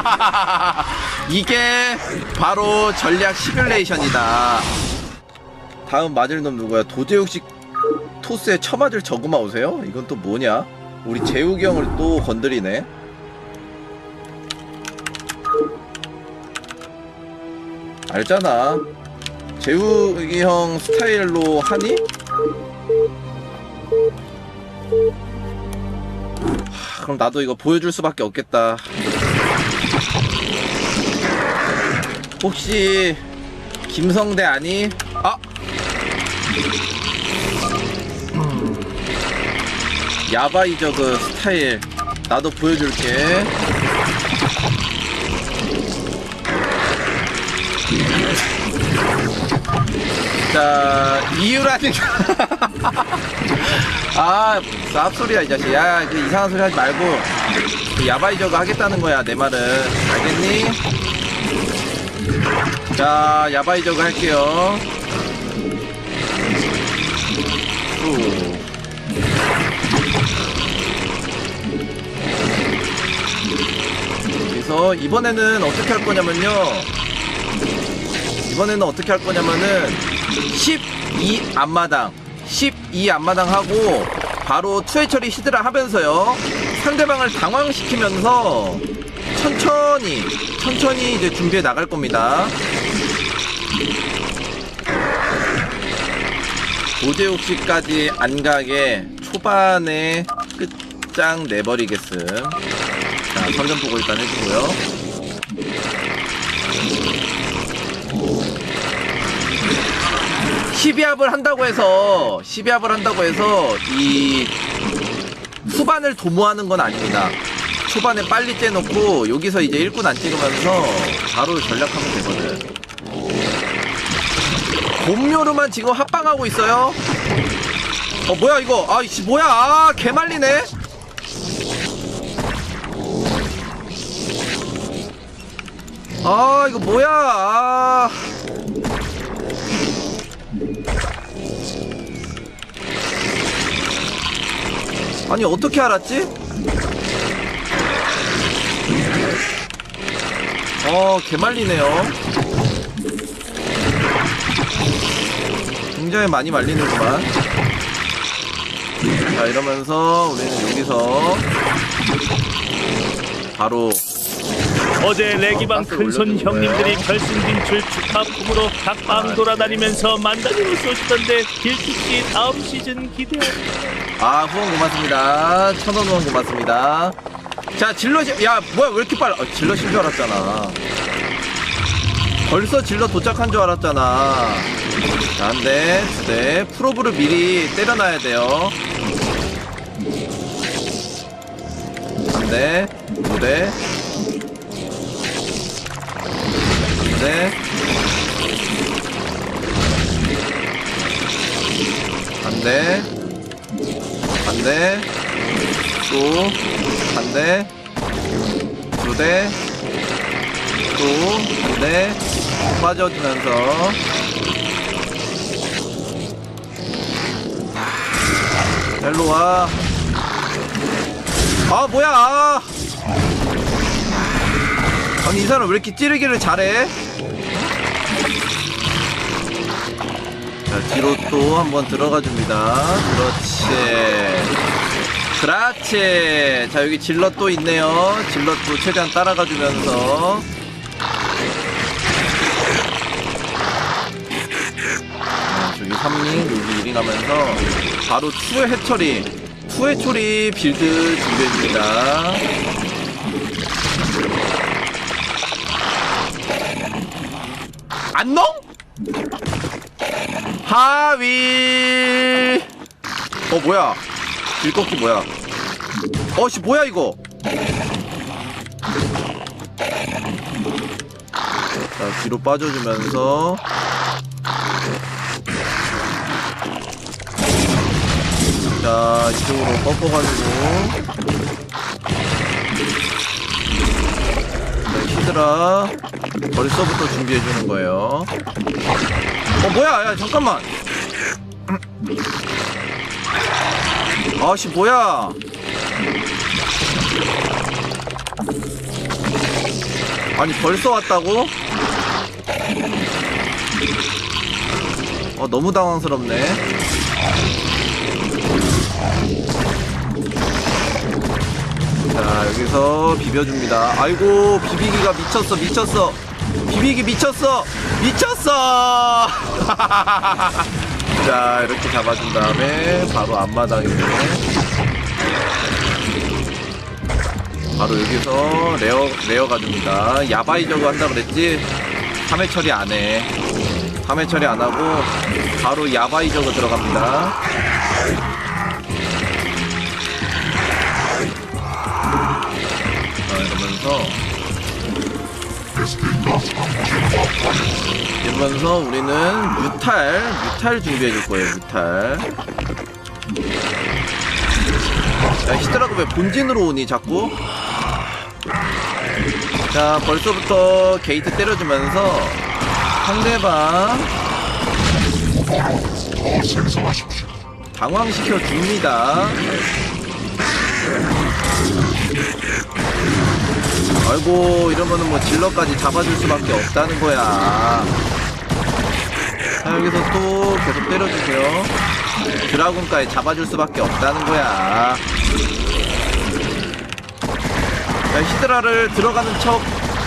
이게 바로 전략 시뮬레이션이다. 다음 맞을 놈 누구야? 도제욱식 토스에 처맞을 저그마 오세요? 이건 또 뭐냐? 우리 재욱이 형을 또 건드리네. 알잖아. 재욱이 형 스타일로 하니? 하, 그럼 나도 이거 보여줄 수밖에 없겠다. 혹시 김성대 아니? 아! 음. 야바이 저 그 스타일 나도 보여줄게. 자 이유라는 아 쌉소리야 이 자식 야그 이상한 소리 하지 말고 그 야바이 저거 하겠다는 거야 내 말은 알겠니? 자 야바이 저거 할게요. 후. 그래서 이번에는 어떻게 할 거냐면요. 이번에는 어떻게 할 거냐면은 12 앞마당 12 앞마당 하고 바로 투회 처리 시드라 하면서요. 상대방을 당황시키면서 천천히 천천히 이제 준비해 나갈 겁니다 도제욱 씨까지 안 가게 초반에 끝장 내버리겠음 자 선전 보고 일단 해주고요 12합을 한다고 해서 12합을 한다고 해서 이 후반을 도모하는 건 아닙니다. 초반에 빨리 째놓고 여기서 이제 1군 안 찍으면서 바로 전략하면 되거든. 곰요로만 지금 합방하고 있어요. 어 뭐야 이거 아이씨 뭐야 아 개말리네. 아 이거 뭐야 아. 아니 어떻게 알았지? 어 개말리네요 굉장히 많이 말리는구만. 자 이러면서 우리는 여기서 바로 어제 레기방 큰손 형님들이. 결승 진출 축하품으로 각 방 돌아다니면서 만다니로 쏘시던데 길티씨 다음 시즌 기대합니다. 아 후원 고맙습니다. 천원 후원 고맙습니다. 자 질럿이 야 뭐야 왜 이렇게 빨라? 어, 질럿인 줄 알았잖아 벌써 질럿 도착한 줄 알았잖아. 자 한대 두대. 프로브를 미리 때려놔야 돼요. 한대 두대. 한대. 한 대, 또, 한 대, 두 대, 또, 한 대, 빠져주면서. 일로 와. 아, 뭐야. 아. 아니, 이 사람 왜 이렇게 찌르기를 잘해? 자, 뒤로 또 한번 들어가 줍니다. 그렇지. 그렇지. 자, 여기 질럿 또 있네요. 질럿 도 최대한 따라가 주면서. 자, 저기 3링, 여기 1링 하면서 바로 투의 해처리, 투의 처리 빌드 준비해줍니다. 안농? 하위 어 뭐야 길꺾기 뭐야 어 씨 뭐야 이거 자 뒤로 빠져주면서 자 이쪽으로 꺾어가지고. 자 히드라. 벌써부터 준비해주는 거예요. 어 뭐야? 야 잠깐만. 아씨 뭐야? 아니 벌써 왔다고? 어 너무 당황스럽네 자 여기서 비벼줍니다. 아이고 비비기가 미쳤어 미쳤어. 비비기 미쳤어 미쳤어! 자 이렇게 잡아준 다음에 바로 앞마당에. 바로 여기서 레어 레어 가줍니다. 야바이 저거 한다 그랬지? 3회 처리 안해. 3회 처리 안 하고 바로 야바이 저거 들어갑니다 자 이러면서 우리는 뮤탈 뮤탈 준비해 줄 거예요 뮤탈. 야 히드라가 왜 본진으로 오니 자꾸. 자 벌써부터 게이트 때려주면서 상대방 당황시켜 줍니다 아이고 이러면은 뭐 질러까지 잡아줄 수밖에 없다는 거야 자 여기서 또 계속 때려주세요 드라군까지 잡아줄 수밖에 없다는 거야 자 히드라를 들어가는 척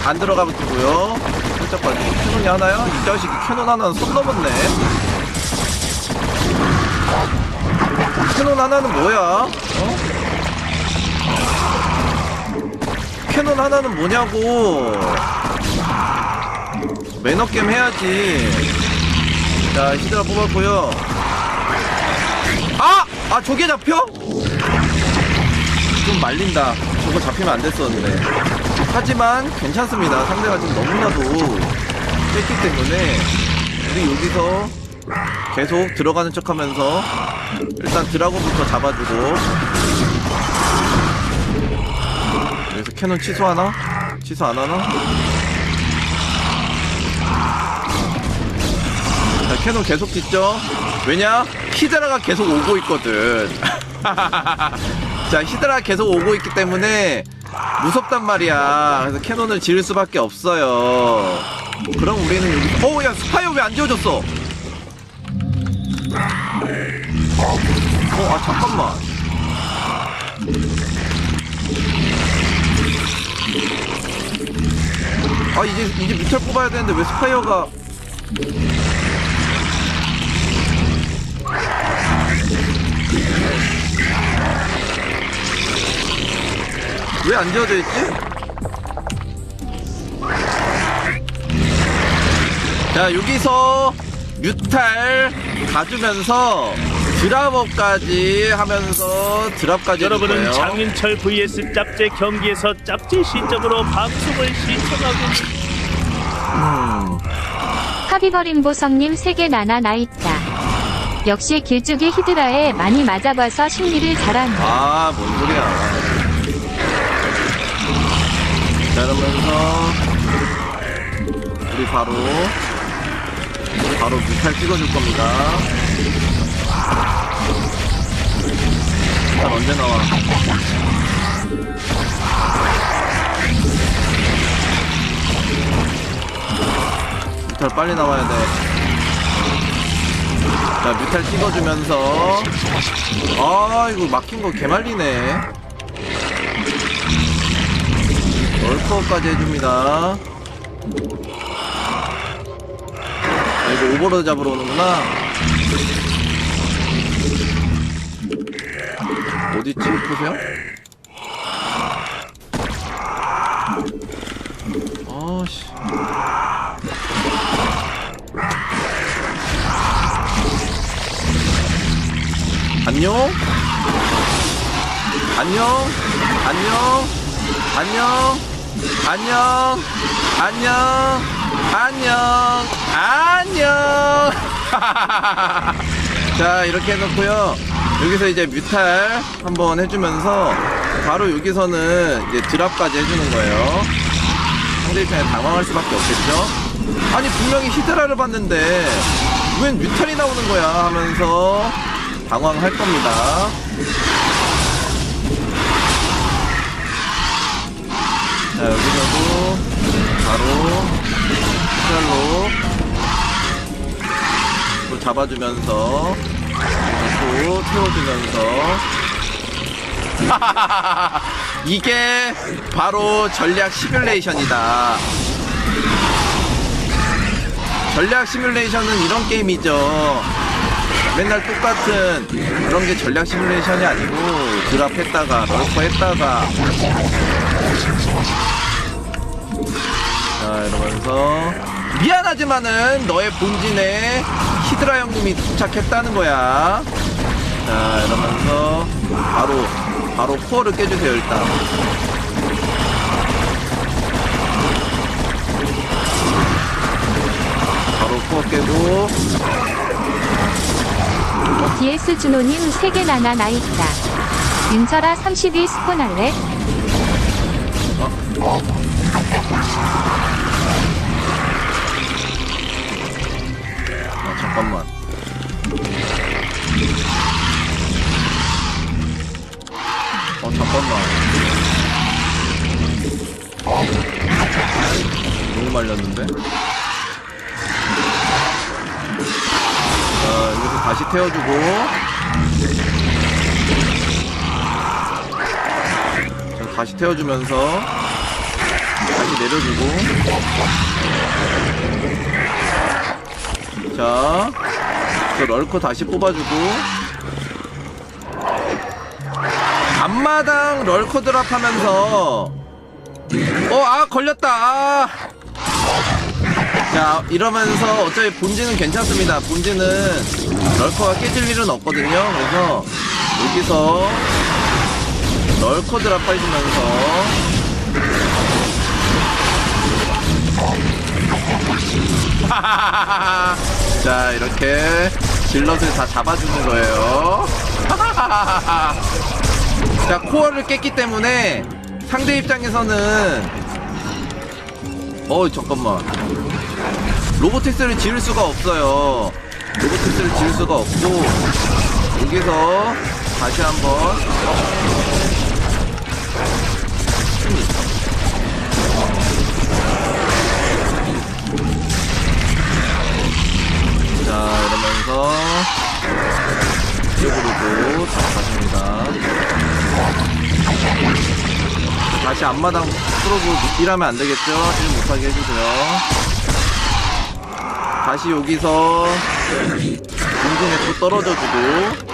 안 들어가면 되고요 살짝 봐주고 캐논이 하나요? 이 자식이 캐논 하나는 손 넘었네 캐논 하나는 뭐야? 어? 캐논 하나는 뭐냐고. 매너게임 해야지. 자 히드라 뽑았고요. 아! 아 저게 잡혀? 좀 말린다. 저거 잡히면 안 됐었는데. 하지만 괜찮습니다. 상대가 지금 너무나도 깼기 때문에 우리 여기서 계속 들어가는 척 하면서 일단 드라곤부터 잡아주고 캐논 취소하나? 취소 안 하나? 자, 캐논 계속 짓죠? 왜냐? 히드라가 계속 오고 있거든. 자, 히드라가 계속 오고 있기 때문에 무섭단 말이야. 그래서 캐논을 지을 수밖에 없어요. 그럼 우리는 여기, 어, 야, 스파이어 왜 안 지워졌어? 어, 아, 잠깐만. 아 이제 이제 뮤탈 뽑아야 되는데 왜 스파이어가 왜 안 지워져 있지? 자 여기서 뮤탈 가주면서 드랍업까지 하면서 드랍까지 여러분은 거예요. 장윤철 vs 짭제 경기에서 짭제 시점으로 방송을 시청하고 하비버린 보성님 세계 나나 나있다. 역시 길쭉이 히드라에 많이 맞아봐서 심리를 잘한다. 아, 뭔 소리야. 자, 이러면서, 우리 바로, 바로 뮤탈 찍어줄 겁니다. 뮤탈 언제 나와? 뮤탈 빨리 나와야 돼. 자, 뮤탈 찍어주면서, 아 이거 막힌 거 개말리네 얼커까지 해줍니다 아 이거 오버로드 잡으러 오는구나 어디지 보세요 아씨 안녕? 안녕? 안녕? 안녕? 안녕? 안녕? 안녕? 안녕? 자, 이렇게 해놓고요. 여기서 이제 뮤탈 한번 해주면서 바로 여기서는 이제 드랍까지 해주는 거예요. 상대편에 당황할 수밖에 없겠죠? 아니 분명히 히드라를 봤는데 웬 뮤탈이 나오는 거야 하면서 당황할 겁니다. 자 여기서도 바로 히달로 잡아주면서 또 태워주면서 이게 바로 전략 시뮬레이션이다. 전략 시뮬레이션은 이런 게임이죠. 맨날 똑같은 그런 게 전략 시뮬레이션이 아니고 드랍 했다가 럴퍼 했다가 자 이러면서 미안하지만은 너의 본진에 히드라 형님이 도착했다는 거야 자 이러면서 바로 바로 코어를 깨주세요 일단 바로 코어 깨고 DS 준호님 3개 나나 나 있다. 윤철아 32 스폰 할래? 다시 태워주면서. 다시 내려주고. 자, 저 럴커 다시 뽑아주고. 앞마당 럴커 드랍하면서, 어, 아, 걸렸다. 아. 자, 이러면서 어차피 본진은 괜찮습니다. 본진은 럴커가 깨질 일은 없거든요. 그래서 여기서 럴커 드랍 해 주면서. 자 이렇게 질럿을 다 잡아주는 거예요. 자 코어를 깼기 때문에 상대 입장에서는 어 잠깐만. 로보텍스를 지을 수가 없어요. 로보텍스를 지을 수가 없고 여기서 다시 한번. 자 이러면서 이쪽으로도 다 가줍니다. 다시 앞마당 프로브 일하면 안 되겠죠? 일 못하게 해주세요. 다시 여기서 공중에 또 떨어져주고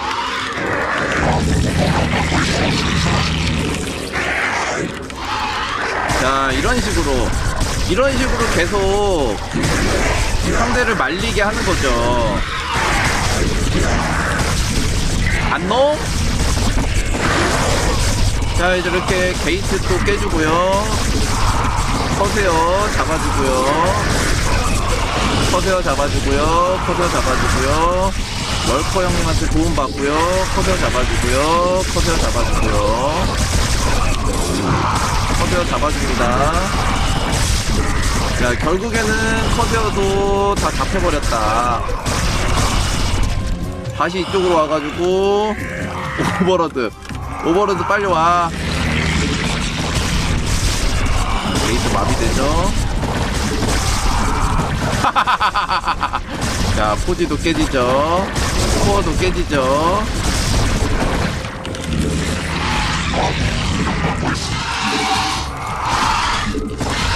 자 이런 식으로 이런 식으로 계속 상대를 말리게 하는 거죠. 안농? 자, 이제 이렇게 게이트 또 깨주고요. 커세요, 잡아주고요. 커세요, 잡아주고요. 커세요, 잡아주고요. 럴커 형님한테 도움받고요. 커세요, 잡아주고요. 커세요, 잡아주고요. 커세요, 잡아줍니다. 야, 결국에는 커세어도 다 잡혀버렸다. 다시 이쪽으로 와가지고, 오버로드. 오버로드 빨리 와. 게이트 마비되죠? 자, 포지도 깨지죠? 코어도 깨지죠?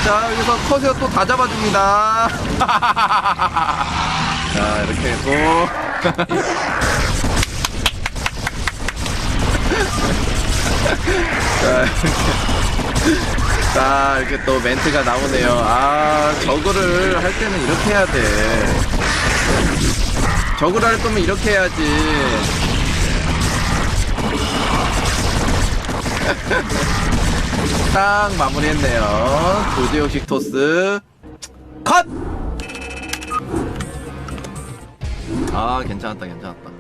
자, 여기서 커세어 또 다 잡아줍니다. 자, 이렇게 해서. 자, 이렇게. 자, 이렇게 또 멘트가 나오네요. 아, 저거를 할 때는 이렇게 해야 돼. 저거를 할 거면 이렇게 해야지. 딱 마무리했네요. 도제옥식 토스 컷! 아 괜찮았다 괜찮았다